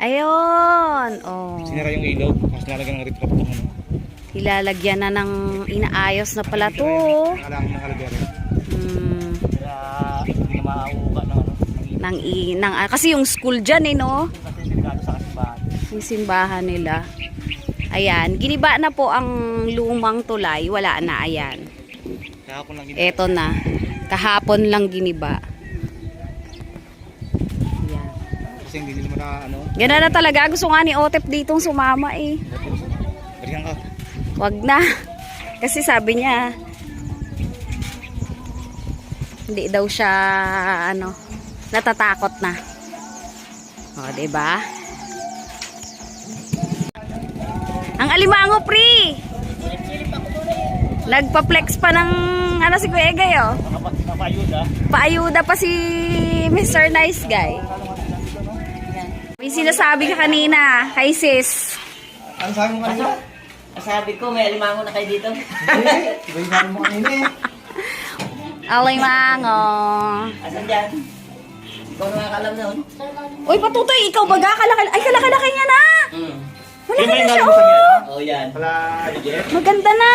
Ayun! Oh. Sinira yung ilaw, mas nalagyan ng reflector ng ano. Ilalagyan na ng inaayos na pala to. Kailangan ng kalagyan. Hmm, Kaya hindi na maauuga ng ano. nang, i, nang, ah, kasi yung school dyan eh, no? Kasi delikado sa kasimbahan. Yung simbahan nila. Ayan, giniba na po ang lumang tulay. Wala na, ayan. Ako lang ginawa. Eto na. Kahapon lang giniba. Na ano. Ganda na talaga. Gusto nga ni Otep ditong sumama eh. Balikan ka. Wag na. Kasi sabi niya, hindi daw siya, ano, natatakot na. O, ba? diba? Ang alimango, pre! Nagpa-flex pa ng, ano si Kuya Egay, oh. Nakapayuda. Paayuda pa si Mr. Nice Guy. May sinasabi ka kanina, kay sis. Ano sabi mo kanina? Sabi ko, may alimango na kayo dito. Hindi. Yung sabi mo kanina eh. Alimango. Asan dyan? Ikaw na nakakalam nun. Uy, patutoy, ikaw baga, kalaki, ay kalaki-laki niya na. Hmm. Malaki na Yung siya, oh. Oh, yan. Pala, Jeff. Maganda na.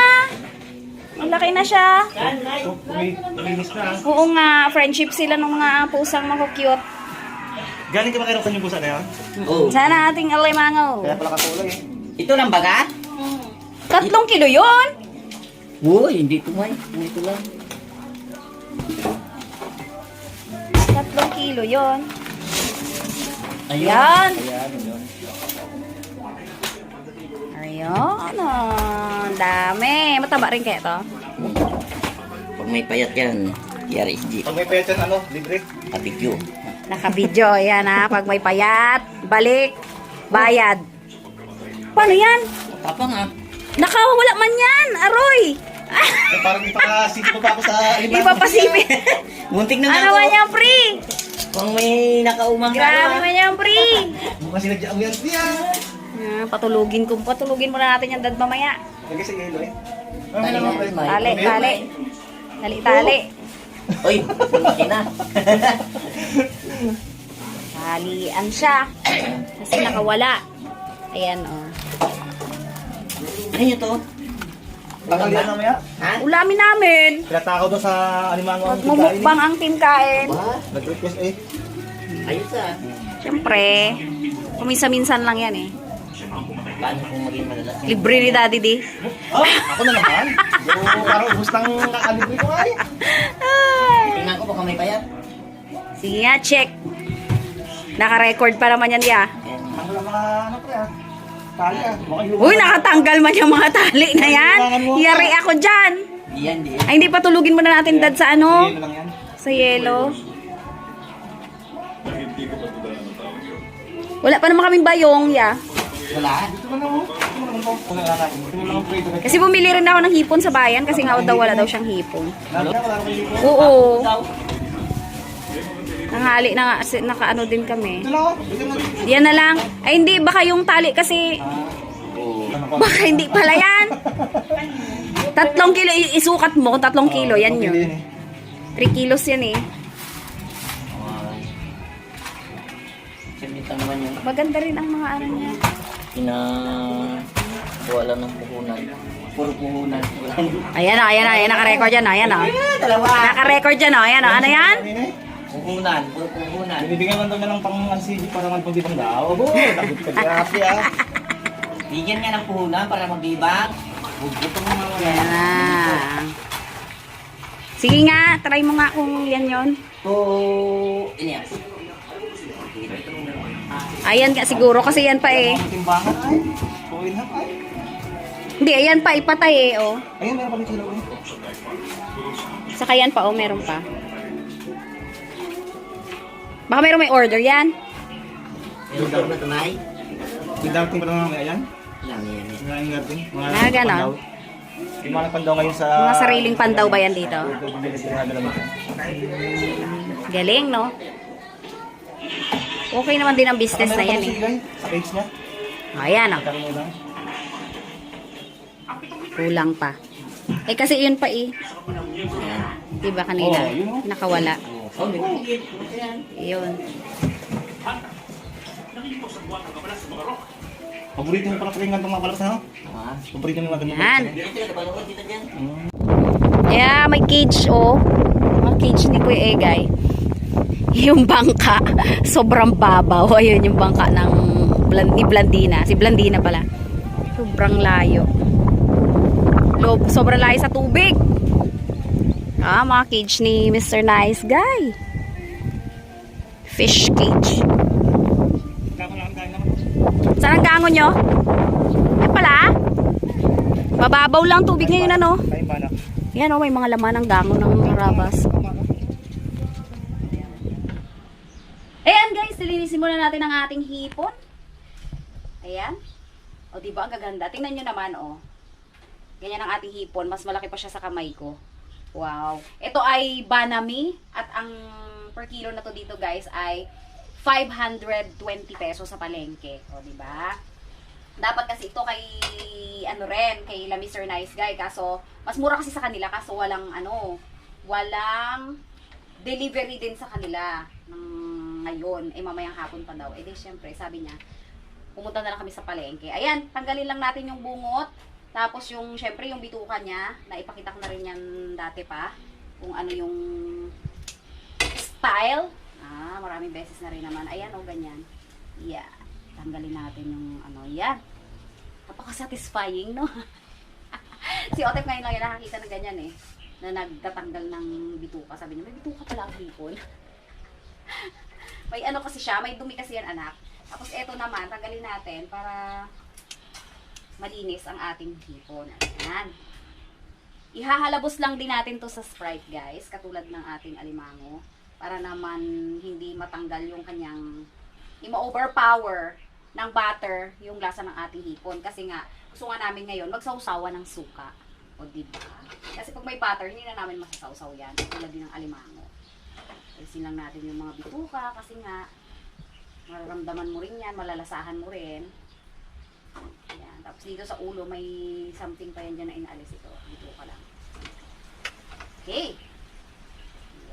Malaki na siya. Saan, Nay? Umi- Uminis na. Oo nga, friendship sila ng mga pusang makukyot. Galing ka ba kayo yung pusa na yun? Oh. Sana ating alimango. Kaya pala kakulay eh. Ito lang baga? Tatlong kilo yon. Uy, hindi ito may. Ito lang. Tatlong kilo yon. Ayun. Yan. Ayan, yun. Ayun, oh, ang dami. Mataba rin kaya to. Pag may payat yan, RSG. Pag may pecha ano, libre. Kabigyo. Nakabidyo, yan ha. Pag may payat, balik, bayad. Paano yan? Tapang ah. Nakawala man yan, aroy. Ah, Eh, parang ipakasito mo pa ako sa Di pa pasipi. Muntik na nga ano ako. man yan, pre? Kung may nakaumang Grabe man yan, pre. Mukhang sinadya mo yan. Ah, patulugin ko. Patulugin muna natin yung dad mamaya. Lagay sa yelo eh. Tali Ano pre? Tali, tali. Tali, tali. Uy, na. Talian siya. Kasi nakawala. Ayan, oh. Ano yun to? Tanghalian mamaya. Ha? Ulamin namin. Pinatakaw doon sa alimango ang Magmumukbang ang team kain. Nag-request eh. Ayos ah. Siyempre, kuminsan-minsan lang yan eh. Paano kung maging madalas? Libre ni Daddy D. Oh, ako na naman. Parang ubus ng kakalibre ko ay. Ay. Tingnan ko baka may payat. Sige nga, check. Naka-record pa naman yan, yung- Uy, nakatanggal man yung mga tali na yan. Yari ako dyan. Ay, hindi pa tulugin muna natin dad sa ano? Sa yelo. Wala pa naman kaming bayong, ya. Wala. Ito na lang oh. Ito na lang po. Ito na lang natin. Ito na lang ang pre. Ito na Kasi bumili rin ako ng hipon sa bayan kasi nga daw wala daw siyang hipon. Oo. Nanghali na nga, nakaano din kami. Yan na lang. Ay, hindi, baka yung tali kasi, baka hindi pala yan. Tatlong kilo, isukat mo tatlong kilo, yan Pili yun. eh. 3 kilos yan eh. Ay. Sinita naman yung Maganda rin ang mga ano niya. pina... Wala ng puhunan. Puro puhunan. Ayan o, ayan o, ayan, naka-record yan o, ayan o. Dalawa. Naka-record yan o, ayan o, ano yan? Eh. Puhunan. Puhunan. Binibigyan man daw niya ng pang LCD para man pang dibang daw. Abo, takot ka grabe ah. Bigyan nga ng puhunan para magbibang. Huwag mo mga Yan na. Sige nga, try mo nga kung yan yon. To... Ini yan. Ayan nga siguro kasi yan pa eh. Ang timbangan ay. Tuwin ha ay. Hindi, ayan pa, ipatay eh, oh. Ayun, meron sa loob. Saka yan pa, oh, meron pa. Baka meron may order yan. Yung dog na tunay. May dating pa naman ayan. Lang yan. Mga yung dating. Mga ganon. Yung mga pandaw ngayon sa... Mga sariling pandaw ba yan dito? Galing, no? Okay naman din ang business na yan eh. Sa page niya. Ayan, oh. Lang. Kulang pa. Eh kasi yun pa eh. Diba kanina? Oh. Nakawala. Oh. Yun. Paborito mo pala palingan itong mga palabas na, no? Ah. Paborito mo mga ganun. Yan. Yeah, may cage oh. Ang cage ni Kuya Egay. Yung bangka, sobrang babaw. Ayun yung bangka ng ni Blandina. Si Blandina pala. Sobrang layo. Sobrang layo sa tubig. Ah, mga cage ni Mr. Nice Guy. Fish cage. Saan ang gango nyo? Yan pala. Mababaw lang tubig ngayon ano. Yan oh, may mga laman ng gango ng karabas. Ayan guys, nilinisin muna natin ang ating hipon. Ayan. O di ba ang gaganda? Tingnan nyo naman oh. Ganyan ang ating hipon. Mas malaki pa siya sa kamay ko. Wow. Ito ay banami at ang per kilo na to dito guys ay 520 pesos sa palengke. O di ba? Dapat kasi ito kay ano rin, kay La Mr. Nice Guy kaso mas mura kasi sa kanila kaso walang ano, walang delivery din sa kanila ng ngayon, eh mamayang hapon pa daw. Eh di syempre, sabi niya, pumunta na lang kami sa palengke. Ayan, tanggalin lang natin yung bungot. Tapos yung, syempre, yung bituka niya, na ipakita ko na rin yan dati pa. Kung ano yung style. Ah, maraming beses na rin naman. Ayan, o, ganyan. Yeah. Tanggalin natin yung ano, yan. Napaka-satisfying, no? si Otep ngayon lang yung nakakita ng ganyan eh. Na nagtatanggal ng bituka. Sabi niya, may bituka pala ang hipon. may ano kasi siya, may dumi kasi yan anak. Tapos eto naman, tanggalin natin para malinis ang ating hipon. Ayan. Ihahalabos lang din natin to sa Sprite guys, katulad ng ating alimango. Para naman hindi matanggal yung kanyang, hindi ma-overpower ng butter yung lasa ng ating hipon. Kasi nga, gusto nga namin ngayon magsawsawa ng suka. O diba? Kasi pag may butter, hindi na namin masasawsaw yan. Tulad din ng alimango. Alisin lang natin yung mga bituka kasi nga, mararamdaman mo rin yan, malalasahan mo rin. Tapos dito sa ulo, may something pa yan dyan na inaalis ito. Dito ka lang. Okay.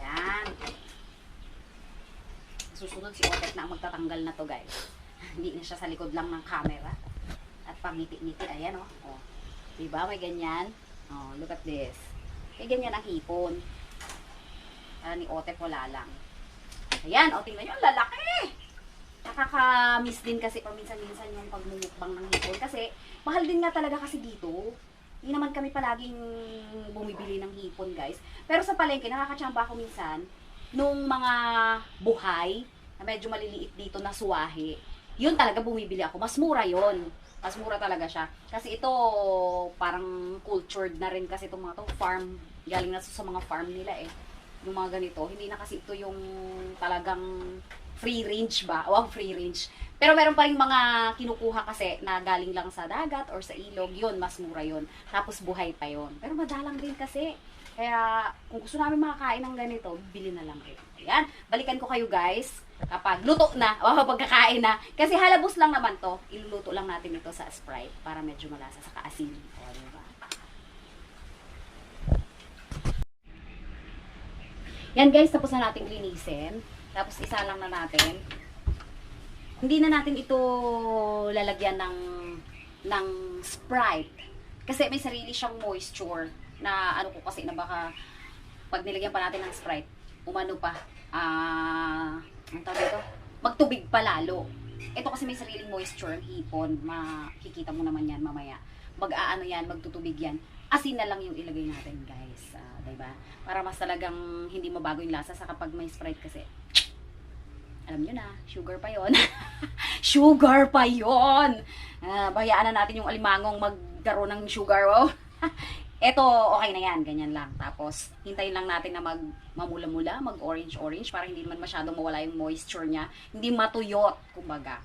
Yan. Susunod si Otet na ang magtatanggal na to guys. Hindi na siya sa likod lang ng camera. At pangiti-ngiti. Ayan o. Oh. Oh. Diba? May ganyan. Oh, look at this. May ganyan ang hipon. Ah, ni Otep wala lang. Ayan. O, tingnan nyo. Ang lalaki! Nakaka-miss din kasi paminsan-minsan yung pagmumukbang ng hipon. Kasi, mahal din nga talaga kasi dito. Hindi naman kami palaging bumibili ng hipon, guys. Pero sa palengke, nakakatsamba ako minsan nung mga buhay na medyo maliliit dito na suwahe. Yun talaga bumibili ako. Mas mura yon Mas mura talaga siya. Kasi ito, parang cultured na rin kasi itong mga to farm. Galing na sa mga farm nila eh. Yung mga ganito. Hindi na kasi ito yung talagang free range ba? Wow, free range. Pero meron pa rin mga kinukuha kasi na galing lang sa dagat or sa ilog. Yun, mas mura yun. Tapos buhay pa yun. Pero madalang din kasi. Kaya kung gusto namin makakain ng ganito, bili na lang rin. Ayan, balikan ko kayo guys kapag luto na o pagkakain na. Kasi halabos lang naman to. Iluluto lang natin ito sa Sprite para medyo malasa sa kaasin. O, diba? Yan guys, tapos na natin linisin. Tapos isa lang na natin. Hindi na natin ito lalagyan ng ng Sprite. Kasi may sarili siyang moisture na ano ko kasi na baka pag nilagyan pa natin ng Sprite, umano pa. Ah, ang tawag ito? Magtubig pa lalo. Ito kasi may sariling moisture, ang hipon. Makikita mo naman yan mamaya. Mag-aano yan, magtutubig yan. asin na lang yung ilagay natin, guys. Ah, 'di ba? Para mas talagang hindi mabago yung lasa sa kapag may Sprite kasi. Alam nyo na, sugar pa yon. sugar pa yon. Ah, bayaan na natin yung alimangong magkaroon ng sugar. Oh. Eto, okay na yan. Ganyan lang. Tapos, hintayin lang natin na mag mamula-mula, mag orange-orange para hindi naman masyadong mawala yung moisture niya. Hindi matuyot, kumbaga.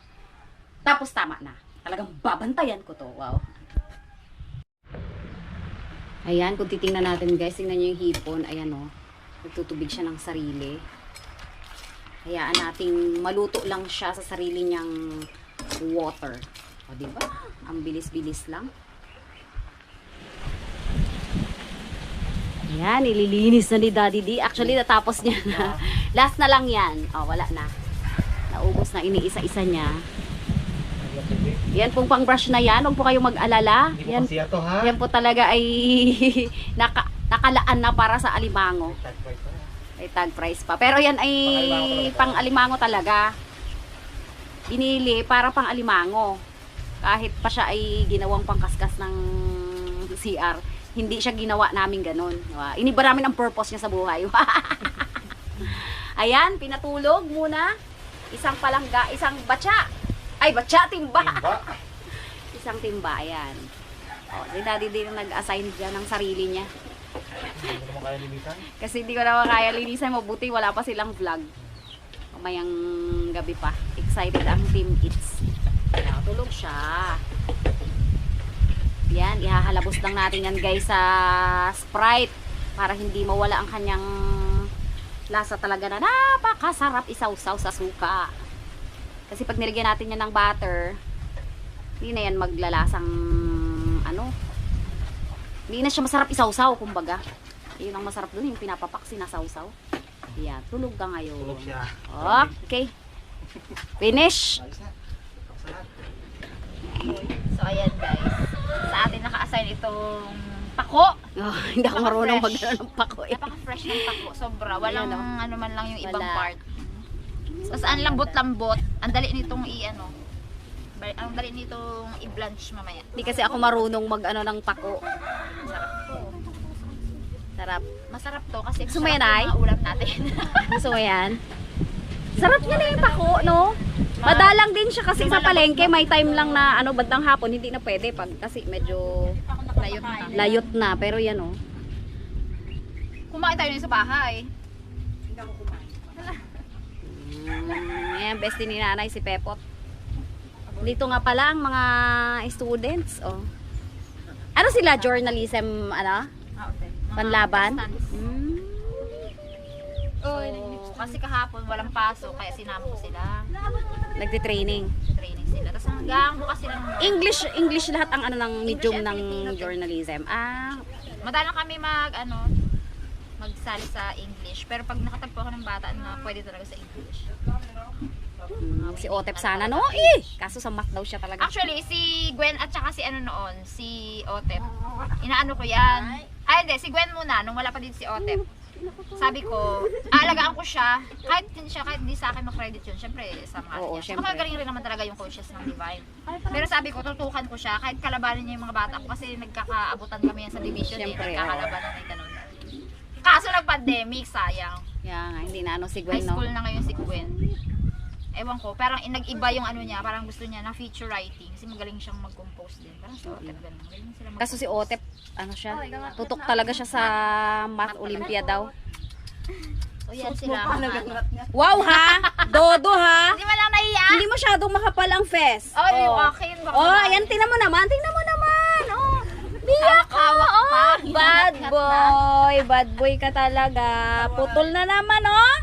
Tapos, tama na. Talagang babantayan ko to. Wow. Ayan, kung titingnan natin guys, tingnan nyo yung hipon. Ayan. Oh, nagtutubig siya ng sarili. Hayaan nating maluto lang siya sa sarili niyang water. O, diba? Ang bilis-bilis lang. Ayan, ililinis na ni Daddy D. Actually, natapos niya na. Last na lang yan. O, wala na. Naubos na iniisa-isa niya. Yan pong pang brush na yan. Huwag po kayong mag-alala. Yan yan po talaga ay naka, nakalaan na para sa alimango. May tag price pa. Pero yan ay pang alimango talaga. Binili para pang alimango. Kahit pa siya ay ginawang pangkaskas ng CR, hindi siya ginawa namin ganun. Diba? Iniba namin ang purpose niya sa buhay. Ayan, pinatulog muna. Isang palangga, isang batsa. Ay, batsa, timba. Timba. Isang timba, ayan. O, si daddy din nag-assign dyan ng sarili niya. Kasi hindi ko naman kaya linisan. Mabuti wala pa silang vlog. Mamayang gabi pa. Excited ang team It's. Ayan, tulog siya. Yan, ihahalabos lang natin yan guys sa Sprite. Para hindi mawala ang kanyang lasa talaga na napakasarap isawsaw sa suka. Kasi pag nilagyan natin yan ng butter, hindi na yan maglalasang hindi na siya masarap isawsaw, kumbaga. Yun ang masarap dun, yung pinapapak, sinasawsaw. Yan, tulog ka ngayon. Tulog siya. Okay. Finish. So, ayan guys. Sa atin naka-assign itong pako. Oh, hindi ako marunong mag ng pako. eh. Napaka-fresh ng pako. Sobra. Walang Ayan, oh. ano man lang yung ibang Wala. part. Tapos ang lambot-lambot. Ang dali nitong i-ano. Ba- Ang dali nitong i-blanch mamaya. Hindi kasi ako marunong mag ano ng pako. Masarap to. Sarap. Masarap to kasi Gusto mo masarap yan, Ay? yung mga ulam natin. Gusto mo yan? Sarap niya na yung pako, no? Madalang din siya kasi sa palengke, may time lang na ano bandang hapon hindi na pwede pag kasi medyo Layot na. layot na pero yan oh. Kumain tayo sa bahay. Mm, yan, bestie ni nanay si Pepot. Dito nga pala ang mga students, oh. Ano sila? Journalism, ano? Ah, Panlaban? Mm. So, kasi kahapon walang pasok kaya sinama ko sila. Nagti-training. Training sila. Tapos hanggang bukas sila ng English, English lahat ang ano ng medium ng journalism. Ah, Madalang kami mag ano magsali sa English. Pero pag nakatagpo ako ng bata na pwede talaga sa English. Mm, si Otep sana, no? Eh! Kaso sa math daw siya talaga. Actually, si Gwen at saka si ano noon, si Otep. Inaano ko yan. Ay, hindi. Si Gwen muna, nung wala pa din si Otep. Sabi ko, aalagaan ko siya. Kahit hindi siya, kahit hindi sa akin ma-credit yun. Syempre, sa mga Oo, niya. Saka syempre. magaling rin naman talaga yung coaches ng Divine. Pero sabi ko, tutukan ko siya. Kahit kalabanin niya yung mga bata ko. Kasi nagkakaabutan kami yan sa division. Syempre, eh, nagkakalabanan na ganun. Kaso nag-pandemic, sayang. Kaya nga, hindi na ano si High Gwen, no? school na ngayon si Gwen. Ewan ko, parang nag-iba yung ano niya, parang gusto niya na feature writing kasi magaling siyang mag-compose din. Parang si Otep ganun. Magaling sila mag- Kaso si Otep, ano siya? Tutok talaga siya sa math Olympia daw. So yan sila. Wow ha! Dodo ha! Hindi man lang nahiya. Hindi masyadong makapal ang fes. Oh, yung akin. Oh, ayan, tingnan mo naman. Tingnan mo naman. Oh, biyak ka. Oh, bad boy. Bad boy ka talaga. Putol na naman, oh.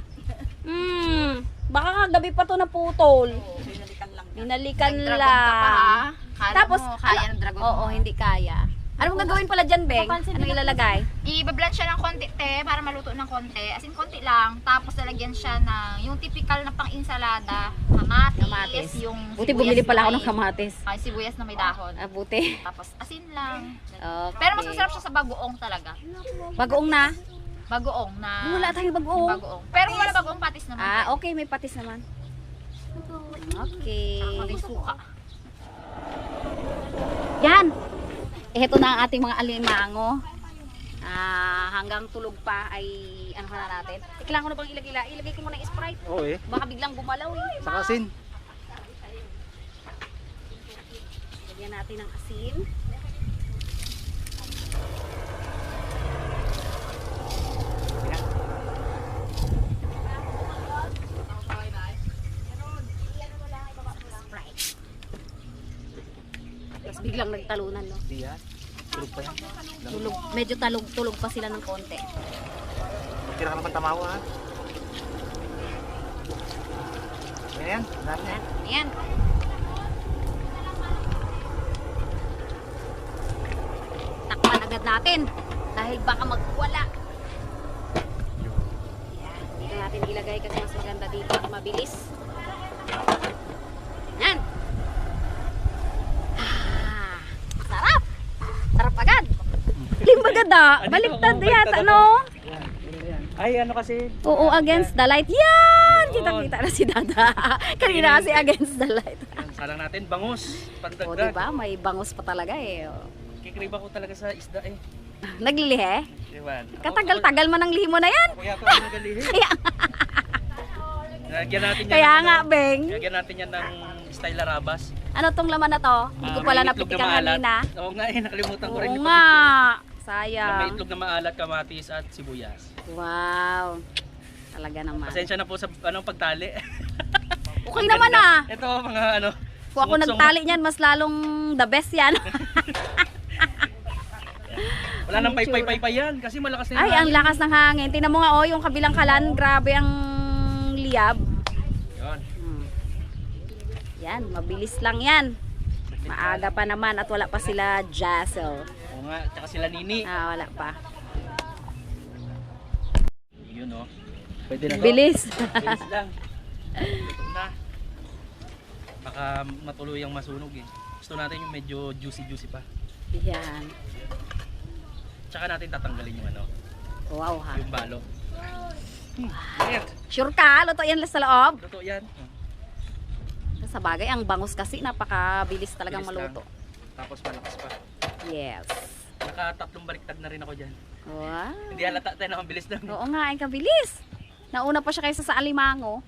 Hmm. Baka kagabi pa to na putol. Binalikan ka pa ha. lang. Kala Tapos, mo, kaya ng dragon Oo, mo. hindi kaya. Ano mong gagawin pala dyan, Beng? Papansin Ano ilalagay? I-blend siya ng konti, te, para maluto ng konti. As in, konti lang. Tapos, lalagyan siya ng yung typical na pang-insalada. Kamatis. Kamatis. Yung Buti sibuyas bumili pala na ako ng may- kamatis. Ay, sibuyas na may dahon. Ah, buti. Tapos, asin lang. Okay. Pero mas masarap siya sa bagoong talaga. Bagoong na? Bagoong na... Wala tayong bagoong. Bagoong. Pero wala bagoong patis naman. Ah, okay. May patis naman. Okay. Konting suka. Yan. Ito na ang ating mga alimango. Ah, hanggang tulog pa ay ano na natin. Kailangan ko na bang ilagay? Ilagay ko muna yung Sprite. Oo eh. Baka biglang gumalaw eh. Sa asin. Lagyan natin ng asin. Sprite. Tapos biglang nagtalunan, no? Di yan. Tulog pa yan. Tulog, medyo talog, tulog pa sila ng konti. Tira ka naman tamawa ha. Yan yan. Dami na. Ayan. Ayan. Takpan agad natin. Dahil baka magwala. Ayan. Dito natin ilagay kasi mas maganda dito at mabilis. Yan. Ah, sarap. Sarap agad. Limbagada. Baliktad yata, no? Ay, ano kasi? Oo, against the light. Yan! Kita-kita na si Dada. Kanina kasi against the light. Yan, salang natin, bangus. O, Pandagdag. diba? May bangus pa talaga eh. O. Kikriba ko talaga sa isda eh. Naglilihe? Katagal-tagal man ang limo na yan. Ako yata ang nagalihi. Kaya, Lagyan natin yan. kaya ng nga, ano, Beng. Lagyan natin yan ng style larabas. Ano tong laman na to? Hindi ko Ah, pala napitikan kanina. Oo nga eh, nakalimutan ko rin. Oo nga. Pag- Na May Sayang. itlog na maalat, kamatis at sibuyas. Wow. Talaga naman. Pasensya na po sa anong pagtali. Okay naman ah. Ito mga ano. Kung ako nagtali niyan, mas lalong the best yan. Wala nang Ang paypay-paypay yan kasi malakas na Ay, ang hangin. lakas ng hangin. Tingnan mo nga, oh, yung kabilang kalan, grabe ang liyab. Yun. Hmm. Yan, mabilis lang yan. Maaga pa naman at wala pa sila Jassel. Oo nga, tsaka sila Nini. Ah, wala pa. Yun oh. Pwede na to. Bilis. Bilis lang. Ito na. Baka matuluyang masunog eh. Gusto natin yung medyo juicy-juicy pa. Yan. Tsaka natin tatanggalin yung ano, Wow ha. yung balot. Hmm. Ayan. Sure ka? Luto yan sa loob? Totoo yan. Sa bagay, ang bangus kasi napakabilis talagang Bilis lang. maluto. Tapos malakas pa. Yes. Nakatatlong baliktad na rin ako dyan. Wow. Hindi halata tayo na mabilis lang. Oo nga, ang kabilis. Nauna pa siya kaysa sa alimango.